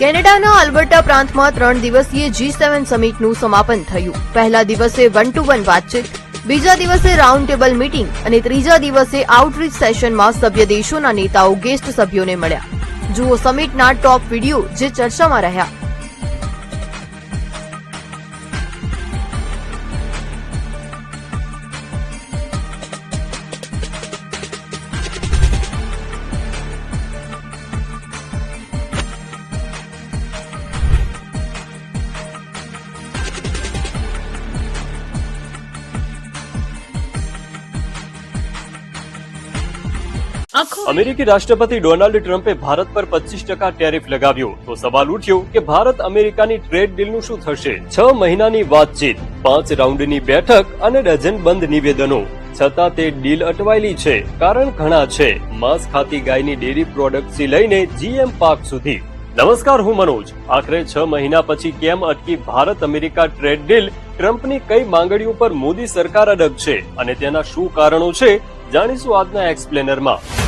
કેનેડાના આલ્બર્ટા પ્રાંતમાં ત્રણ દિવસીય જી સેવન સમિટનું સમાપન થયું. પહેલા દિવસે વન ટુ વન વાતચીત, બીજા દિવસે રાઉન્ડ ટેબલ મીટિંગ અને ત્રીજા દિવસે આઉટરીચ સેશનમાં સભ્ય દેશોના નેતાઓ ગેસ્ટ સભ્યોને મળ્યા. જુઓ સમિટના ટોપ વીડિયો જે ચર્ચામાં રહ્યા. અમેરિકી રાષ્ટ્રપતિ ડોનાલ્ડ ટ્રમ્પે ભારત પર પચીસ ટકા ટેરિફ લગાવ્યો. તો સવાલ ઉઠ્યો કે ભારત અમેરિકાની ટ્રેડ ડીલનું શું થશે? છ મહિનાની વાતચીત, પાંચ રાઉન્ડની બેઠક અને ડઝન બંધ નિવેદનો. છતાં તે ડીલ અટવાયેલી છે, કારણ ઘણા છે. માંસ ખાતી ગાયની ડેરી પ્રોડક્ટ્સથી લઈને જીએમ પાક સુધી. નમસ્કાર, હું મનોજ. આખરે છ મહિના પછી કેમ અટકી ભારત અમેરિકા ટ્રેડ ડીલ? ટ્રમ્પની કઈ માંગણીઓ પર મોદી સરકાર અડગ છે? અને તેના શું કારણો છે? જાણીશું આજના એક્સપ્લેનરમાં.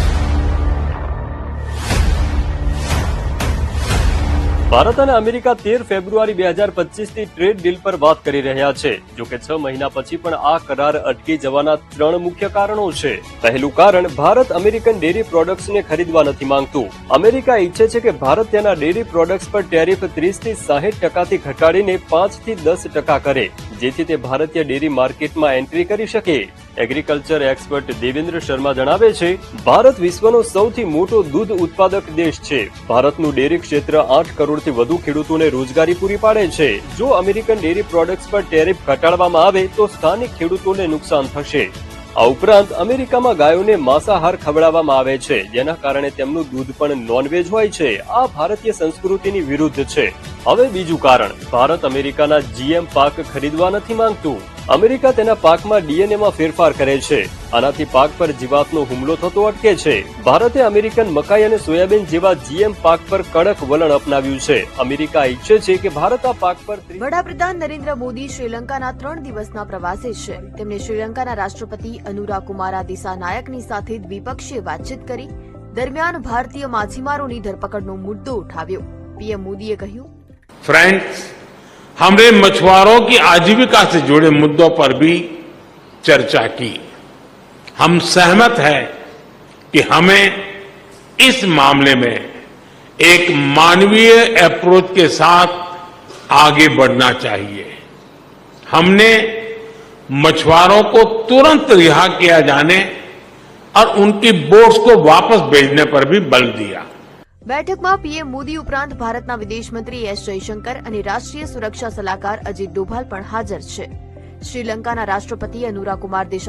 ભારત અને અમેરિકા તેર ફેબ્રુઆરી બે હજાર પચીસની ટ્રેડ ડીલ પર વાત કરી રહ્યા છે. જો કે છ મહિના પછી પણ આ કરાર અટકી જવાના ત્રણ મુખ્ય કારણો છે. પહેલું કારણ, ભારત અમેરિકન ડેરી પ્રોડક્ટ્સને ખરીદવા નથી માંગતું. અમેરિકા ઈચ્છે છે કે ભારત તેના ડેરી પ્રોડક્ટ્સ પર ટેરિફ ત્રીસથી સાહીઠ ટકાથી ઘટાડીને પાંચથી દસ ટકા કરે, જેથી તે ભારતીય ડેરી માર્કેટમાં એન્ટ્રી કરી શકે. એગ્રીકલ્ચર એક્સપર્ટ દેવેન્દ્ર શર્મા જણાવે છે, ભારત વિશ્વનો સૌથી મોટો દૂધ ઉત્પાદક દેશ છે. ભારતનું ડેરી ક્ષેત્ર આઠ કરોડથી વધુ ખેડૂતોને રોજગારી પૂરી પાડે છે. જો અમેરિકન ડેરી પ્રોડક્ટ્સ પર ટેરિફ ઘટાડવામાં આવે તો સ્થાનિક ખેડૂતોને નુકસાન થશે. આ ઉપરાંત અમેરિકામાં ગાયોને માંસાહાર ખવડાવવામાં આવે છે. જેના કારણે તેમનું દૂધ પણ નોનવેજ હોય છે. આ ભારતીય સંસ્કૃતિની વિરુદ્ધ છે. હવે બીજું કારણ. ભારત અમેરિકાના જીએમ પાક ખરીદવા નથી માંગતું. અમેરિકા તેના પાકમાં ડીએનએમાં ફેરફાર કરે છે. આનાથી પાક પર જીવાતનો હુમલો થતો અટકે છે. ભારતે અમેરિકન મકાઈ અને સોયાબીન જેવા જીએમ પાક પર કડક વલણ અપનાવ્યું છે. અમેરિકા ઈચ્છે છે કે ભારત આ પાક પર વડાપ્રધાન નરેન્દ્ર મોદી શ્રીલંકાના ત્રણ દિવસના પ્રવાસે છે. તેમણે શ્રીલંકાના રાષ્ટ્રપતિ અનુરા કુમારા દિશા નાયકની સાથે દ્વિપક્ષીય વાતચીત કરી. દરમિયાન ભારતીય માછીમારોની ધરપકડનો મુદ્દો ઉઠાવ્યો. પીએમ મોદીએ કહ્યું ફ્રેન્ડ્સ हमने मछुआरों की आजीविका से जुड़े मुद्दों पर भी चर्चा की। हम सहमत हैं कि हमें इस मामले में एक मानवीय अप्रोच के साथ आगे बढ़ना चाहिए। हमने मछुआरों को तुरंत रिहा किया जाने और उनकी बोट्स को वापस भेजने पर भी बल दिया। બેઠકમાં પીએમ મોદી ઉપરાંત ભારતના વિદેશ મંત્રી એસ જયશંકર અને રાષ્ટ્રીય સુરક્ષા સલાહકાર અજીત ડોભાલ પણ હાજર છે. શ્રીલંકાના રાષ્ટ્રપતિ અનુરા કુમાર દેશા